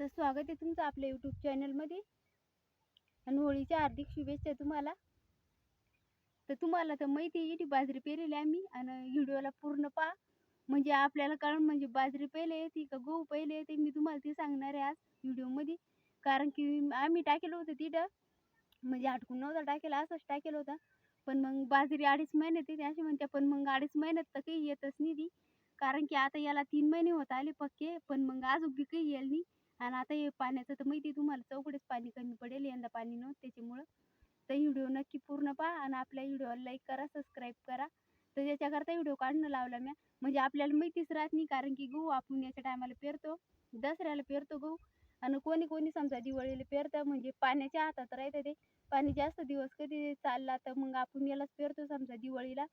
तर स्वागत आहे तुमचं आपल्या यूट्यूब चॅनलमध्ये आणि होळीच्या हार्दिक शुभेच्छा तुम्हाला. तर तुम्हाला तर माहिती आहे ती बाजरी पेरेली आम्ही. आणि व्हिडिओला पूर्ण पहा. म्हणजे आपल्याला कारण म्हणजे बाजरी पहिले ती का गहू पहिले ते मी तुम्हाला ते सांगणार आहे आज व्हिडिओमध्ये. कारण की आम्ही टाकेलं होतं तिथं. म्हणजे आटकून नव्हता टाकेला असंच टाकेलं होतं. पण मग बाजरी अडीच महिन्यात येते अशी म्हणते. पण मग अडीच महिन्यात तर काही येतच नाही ती. कारण की आता याला तीन महिने होत आले पक्के. पण मग अजून बी काही येईल नाही. आणि आता हे पाण्याचं तर माहिती आहे तुम्हाला चौकडेच पाणी कमी पडेल यंदा पाणी नव्हतं त्याच्यामुळं. तर व्हिडिओ नक्की पूर्ण पहा आणि आपल्या व्हिडिओला लाईक करा सबस्क्राईब करा. तर याच्याकरता व्हिडिओ काढणं लावला मी म्हणजे आपल्याला माहितीच राहत नाही कारण की गहू आपण याच्या टायमाला पेरतो दसऱ्याला पेरतो गहू. आणि कोणी कोणी समजा दिवाळीला पेरतं म्हणजे पाण्याच्या हातात राहतं ते. पाणी जास्त दिवस कधी चालला तर मग आपण यालाच पेरतो समजा दिवाळीला.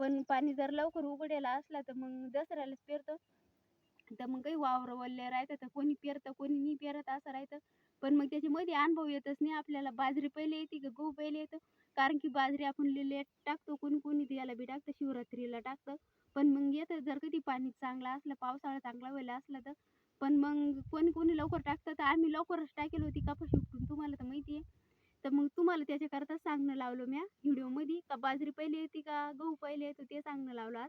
पण पाणी जर लवकर उघडेला असला तर मग दसऱ्यालाच पेरतो. तर मग काही वावर वल्ले राहतं तर कोणी पेरतं कोणी नाही पेरत असं राहतं. पण मग त्याच्यामध्ये अनुभव येतच नाही आपल्याला. बाजरी पहिले येते का? गहू पहिले येतं. कारण की बाजरी आपण लेट टाकतो कोणी कोणी याला बी टाकतं शिवरात्रीला टाकतं. पण मग येतं जर कधी पाणी चांगला असलं पावसाळा चांगला व्हायला असला तर. पण मग कोणी कोणी लवकर टाकतं तर आम्ही लवकरच टाकेल होती कापाशी उपटून. तुम्हाला तर माहिती आहे. तर मग तुम्हाला त्याच्याकरता सांगणं लावलं म्या व्हिडिओमध्ये. का बाजरी पहिले येते का? गहू पहिले येतो ते सांगणं लावलं आज.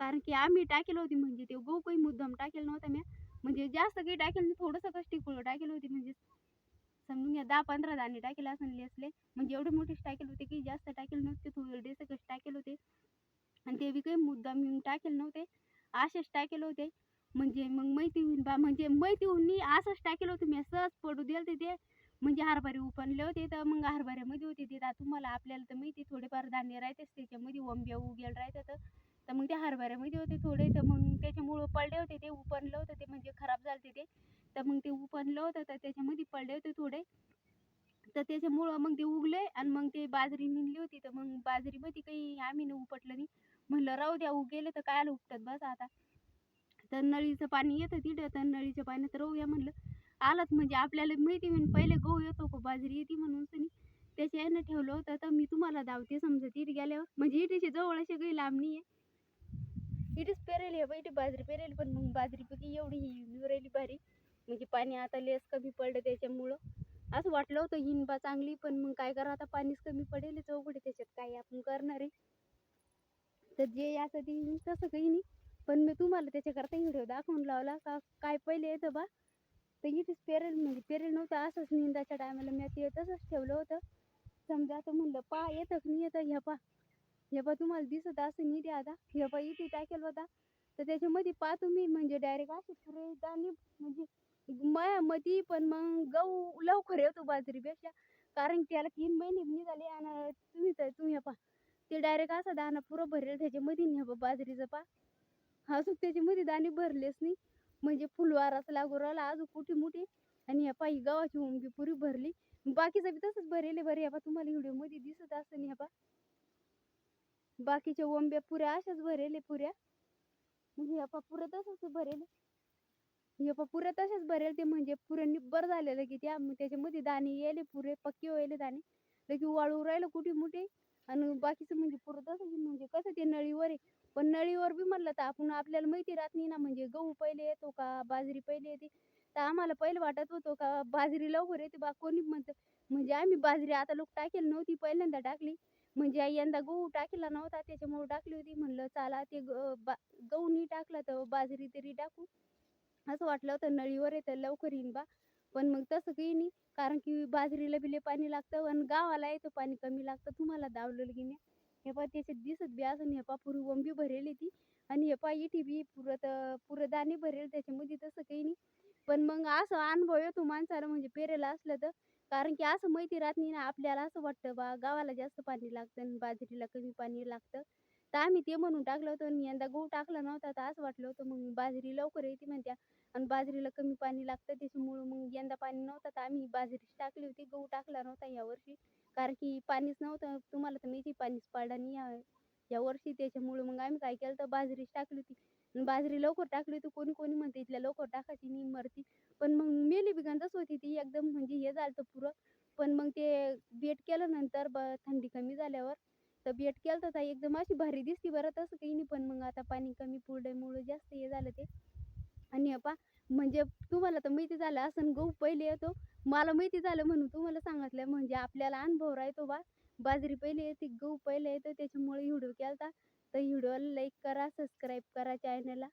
कारण की आम्ही टाकेल होती म्हणजे ते गहू काही मुद्दाम टाकेल नव्हता मी म्हणजे जास्त काही टाकेल नाही थोडंसं कष्टी फुलं टाकेल होती. म्हणजे समजून घ्या दहा पंधरा दाणे टाकेल असं लेसले. म्हणजे एवढे मोठेच टाकेल होते की जास्त टाकेल नव्हते थोडे कसे टाकेल होते. आणि ते बी काही मुद्दाम येऊन टाकेल नव्हते. असेच टाकेल होते. म्हणजे मग माहिती होईन बा म्हणजे माहिती होऊन नाही असंच टाकेल होतं. मी सहज पडू दिलं ते. म्हणजे हरभरे उपनले होते तर मग हरभऱ्यामध्ये होते ते. आता तुम्हाला आपल्याला तर माहिती थोडेफार धान्य राहतेच त्याच्यामध्ये वंब्या उगेल राहतात. तर मग त्या हरभऱ्यामध्ये होते थोडे तर मग त्याच्यामुळं पडले होते ते उपनलं होतं ते म्हणजे खराब झाले ते. तर मग ते उपनलं होतं तर त्याच्यामध्ये पडले होते थोडे. तर त्याच्यामुळं मग ते उगले आणि मग ते बाजरी निघली होती तर मग बाजरीमध्ये काही आम्ही न उपटलं नाही. म्हणलं राहू द्या उगेले तर काय उपटत बस आता. तर नळीचं पाणी येतं तिथं तर नळीच्या पाण्यात राहूया म्हणलं. आलंच म्हणजे आपल्याला माहिती म्हणून पहिले गहू येतो का बाजरी येते म्हणून सनी त्याच्या यानं ठेवलं होतं तर मी तुम्हाला धावते समजा तिथे गेल्यावर. म्हणजे इथे जवळ अशी काही लांब नाही आहे इथेच पेरेल बाजरी पेरेल पण मग बाजरीपैकी एवढी ही राहिली भारी. म्हणजे पाणी आता लेस कमी पडलं त्याच्यामुळं. असं वाटलं होतं हिनबा चांगली पण मग काय करा आता पाणीच कमी पडेल चौघडे त्याच्यात. काय आपण करणार आहे? तर जे याचं ते तसं काही नाही. पण मी तुम्हाला त्याच्याकरता व्हिडिओ दाखवून लावला का काय पहिले येतं बा? तर इथेच पेरेल म्हणजे पेरेल नव्हतं असंच निंदाच्या टायमाला मी ते तसंच ठेवलं होतं. समजा आता म्हणलं पा येतं की नाही येतं? ह्या पा. हे पा तुम्हाला दिसत असं नाही ते आता. हे पा इथे टाकेल होता. तर त्याच्यामध्ये पा तुम्ही म्हणजे डायरेक्ट असे पुरे दाणे म्हणजे मायामध्ये पण मग गहू लवकर येतो बाजरीपेक्षा. कारण त्याला तीन महिने निघाले आणि तुम्ही तर तुम्ही पा ते डायरेक्ट असा दाणा पुरं भरेल त्याच्यामध्ये न्या बा बाजरीचं पा. अजून त्याच्यामध्ये दाणे भरलेच नाही. म्हणजे फुलवाराच लागू राहिला अजून कुठे मोठी. आणि ह्या पायी गावाची उमगी पुरी भरली. बाकीचं बी तसंच भरेल बरे ह्या पा तुम्हाला व्हिडिओमध्ये दिसत असतं ह्या पा बाकीच्या ओंब्या पुऱ्या अशाच भरेल पुऱ्या. म्हणजे ह्या पुरं तसंच भरेल. हे पा पुऱ्या भरेल ते म्हणजे पुरं निब्बर झालेलं की त्या त्याच्यामध्ये दाणे येले पुरे पक्के व्हायले दाणे. लगे वाळू राहिलं कुठे मोठे. आणि बाकीचं म्हणजे पुरं तसं म्हणजे कसं ते नळीवर आहे. पण नळीवर बी म्हणलं तर आपण आपल्याला माहिती राहत नाही ना. म्हणजे गहू पहिले येतो का? बाजरी पहिले येते. तर आम्हाला पहिले वाटत होतो का? बाजरी लवकर येते बा. कोणी म्हणतं म्हणजे आम्ही बाजरी आता लोक टाकेल नव्हती. पहिल्यांदा टाकली. म्हणजे आई यंदा गहू टाकला नव्हता त्याच्यामुळे टाकली होती. म्हणलं चाला ते गहू नाही टाकला तर बाजरी तरी टाकू. असं वाटलं होतं नळीवर येतं लवकर येईन बा. पण मग तसं काही नाही कारण की बाजरीला बिले पाणी लागतं आणि गावाला येतं पाणी कमी लागतं. तुम्हाला दावलेलं की नाही. हे पा त्याचे दिसत बी असं हे पा पुरी वंबी भरेल ती. आणि हे पा इथे बी पुरत पुरं दाणे भरेल त्याच्यामध्ये तसं काही नाही. पण मग असं अनुभव येतो माणसाला म्हणजे पेरेला असलं तर. कारण की असं माहिती राहत नाही ना आपल्याला असं वाटतं बा गावाला जास्त पाणी लागतं आणि बाजरीला कमी पाणी लागतं. तर आम्ही ते म्हणून टाकलं होतं आणि यंदा गहू टाकला नव्हता तर असं वाटलं होतं मग बाजरी लवकर येते म्हणत्या. आणि बाजरीला कमी पाणी लागतं त्याच्यामुळं मग यंदा पाणी नव्हतं तर आम्ही बाजरीच टाकली होती. गहू टाकला नव्हता यावर्षी कारण की पाणीच नव्हतं. तुम्हाला तर माहिती पाणीच पडला नाही या या वर्षी. त्याच्यामुळं मग आम्ही काय केलं तर बाजरीच टाकली होती. बाजरी लवकर टाकली होती कोणी कोणी म्हणते इथल्या लवकर टाकायची नाही मरती. पण मग मेली बिगंतच होती ती एकदम म्हणजे हे झालं पुरं. पण मग ते बेट केलं नंतर ब थंडी कमी झाल्यावर तर बेट केलं तर एकदम अशी भारी दिसती बरं तसं काही नाही. पण मग आता पाणी कमी पडल्यामुळं जास्त हे झालं ते. आणि पा म्हणजे तुम्हाला तर माहिती झालं असं गहू पहिले येतो. मला माहिती झालं म्हणून तुम्हाला सांगितलं. म्हणजे आपल्याला अनुभव राहतो बा. बाजरी पहिले येते गहू पहिले येतो. त्याच्यामुळे व्हिडिओ केलता. तर व्हिडिओला लाईक करा सबस्क्राईब करा चॅनलला